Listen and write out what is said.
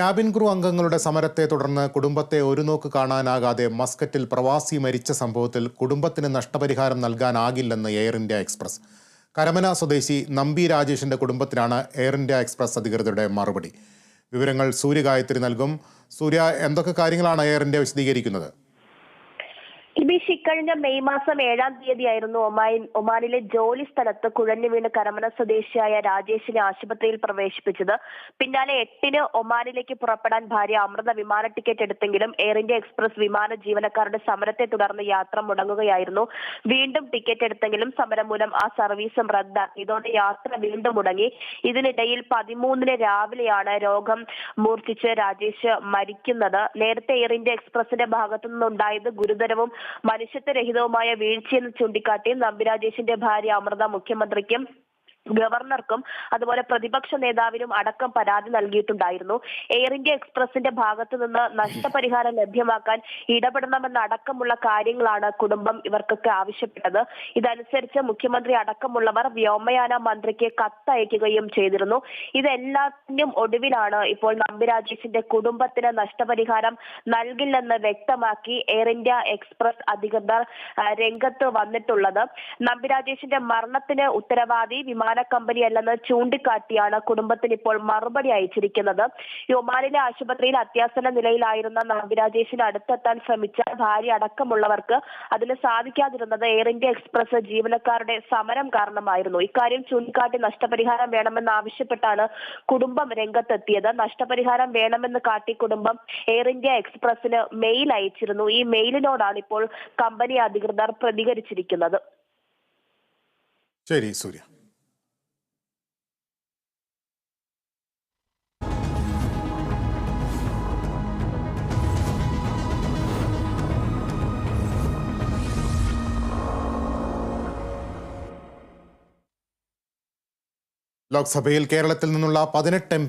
Cabin crew അംഗങ്ങളുടെ സമരത്തെ തുടർന്ന് കുടുംബത്തെ ഒരു നോക്ക് കാണാനാകാതെ മസ്കറ്റിൽ പ്രവാസി മരിച്ച സംഭവത്തിൽ കുടുംബത്തിന് നഷ്ടപരിഹാരം നൽകാനാകില്ലെന്ന് എയർ ഇന്ത്യ എക്സ്പ്രസ്. കരമന സ്വദേശി നമ്പി രാജേഷിന്റെ കുടുംബത്തിനാണ് എയർ ഇന്ത്യ എക്സ്പ്രസ് അധികൃതരുടെ മറുപടി. വിവരങ്ങൾ സൂര്യഗായത്രി നൽകും. സൂര്യ എന്തൊക്കെ കാര്യങ്ങളാണ് എയർ ഇന്ത്യ വിശദീകരിക്കുന്നത്? ഇബീഷ് ഇക്കഴിഞ്ഞ മെയ് മാസം ഏഴാം തീയതിയായിരുന്നു ഒമാൻ ഒമാനിലെ ജോലി സ്ഥലത്ത് കുഴഞ്ഞു വീണ് കരമന സ്വദേശിയായ രാജേഷിനെ ആശുപത്രിയിൽ പ്രവേശിപ്പിച്ചത്. പിന്നാലെ എട്ടിന് ഒമാനിലേക്ക് പുറപ്പെടാൻ ഭാര്യ അമൃത വിമാന ടിക്കറ്റ് എടുത്തെങ്കിലും എയർ ഇന്ത്യ എക്സ്പ്രസ് വിമാന ജീവനക്കാരുടെ സമരത്തെ തുടർന്ന് യാത്ര മുടങ്ങുകയായിരുന്നു. വീണ്ടും ടിക്കറ്റ് എടുത്തെങ്കിലും സമരം മൂലം ആ സർവീസും റദ്ദാക്കി. ഇതോടെ യാത്ര വീണ്ടും മുടങ്ങി. ഇതിനിടയിൽ പതിമൂന്നിന് രാവിലെയാണ് രോഗം മൂർച്ഛിച്ച് രാജേഷ് മരിക്കുന്നത്. നേരത്തെ എയർ ഇന്ത്യ എക്സ്പ്രസിന്റെ ഭാഗത്തു നിന്നുണ്ടായത് ഗുരുതരവും മനുഷ്യത്വരഹിതവുമായ വീഴ്ചയെന്ന് ചൂണ്ടിക്കാട്ടി നമ്പിരാജേഷിന്റെ ഭാര്യ അമൃത മുഖ്യമന്ത്രിക്കും ഗവർണർക്കും അതുപോലെ പ്രതിപക്ഷ നേതാവിനും അടക്കം പരാതി നൽകിയിട്ടുണ്ടായിരുന്നു. എയർ ഇന്ത്യ എക്സ്പ്രസിന്റെ ഭാഗത്തു നിന്ന് നഷ്ടപരിഹാരം ലഭ്യമാക്കാൻ ഇടപെടണമെന്ന അടക്കമുള്ള കാര്യങ്ങളാണ് കുടുംബം ഇവർക്കൊക്കെ ആവശ്യപ്പെട്ടത്. ഇതനുസരിച്ച് മുഖ്യമന്ത്രി അടക്കമുള്ളവർ വ്യോമയാന മന്ത്രിക്ക് കത്തയക്കുകയും ചെയ്തിരുന്നു. ഇതെല്ലാത്തിനും ഒടുവിലാണ് ഇപ്പോൾ നമ്പി രാജേഷിന്റെ കുടുംബത്തിന് നഷ്ടപരിഹാരം നൽകില്ലെന്ന് വ്യക്തമാക്കി എയർ ഇന്ത്യ എക്സ്പ്രസ് അധികൃതർ രംഗത്ത് വന്നിട്ടുള്ളത്. നമ്പി രാജേഷിന്റെ മരണത്തിന് ഉത്തരവാദി വിമാന കമ്പനി അല്ലെന്ന് ചൂണ്ടിക്കാട്ടിയാണ് കുടുംബത്തിന് ഇപ്പോൾ മറുപടി അയച്ചിരിക്കുന്നത്. ഒമാനിലെ ആശുപത്രിയിൽ അത്യാസന്ന നിലയിലായിരുന്ന നവി രാജേഷിന് അടുത്തെത്താൻ ശ്രമിച്ച ഭാര്യ അടക്കമുള്ളവർക്ക് അതിന് സാധിക്കാതിരുന്നത് എയർ ഇന്ത്യ എക്സ്പ്രസ് ജീവനക്കാരുടെ സമരം കാരണമായിരുന്നു. ഇക്കാര്യം ചൂണ്ടിക്കാട്ടി നഷ്ടപരിഹാരം വേണമെന്ന് ആവശ്യപ്പെട്ടാണ് കുടുംബം രംഗത്തെത്തിയത്. നഷ്ടപരിഹാരം വേണമെന്ന് കാട്ടി കുടുംബം എയർ ഇന്ത്യ എക്സ്പ്രസിന് മെയിൽ അയച്ചിരുന്നു. ഈ മെയിലിനോടാണ് ഇപ്പോൾ കമ്പനി അധികൃതർ പ്രതികരിച്ചിരിക്കുന്നത്. ശരി സൂര്യ. ലോക്സഭയിൽ കേരളത്തിൽ നിന്നുള്ള പതിനെട്ട് എം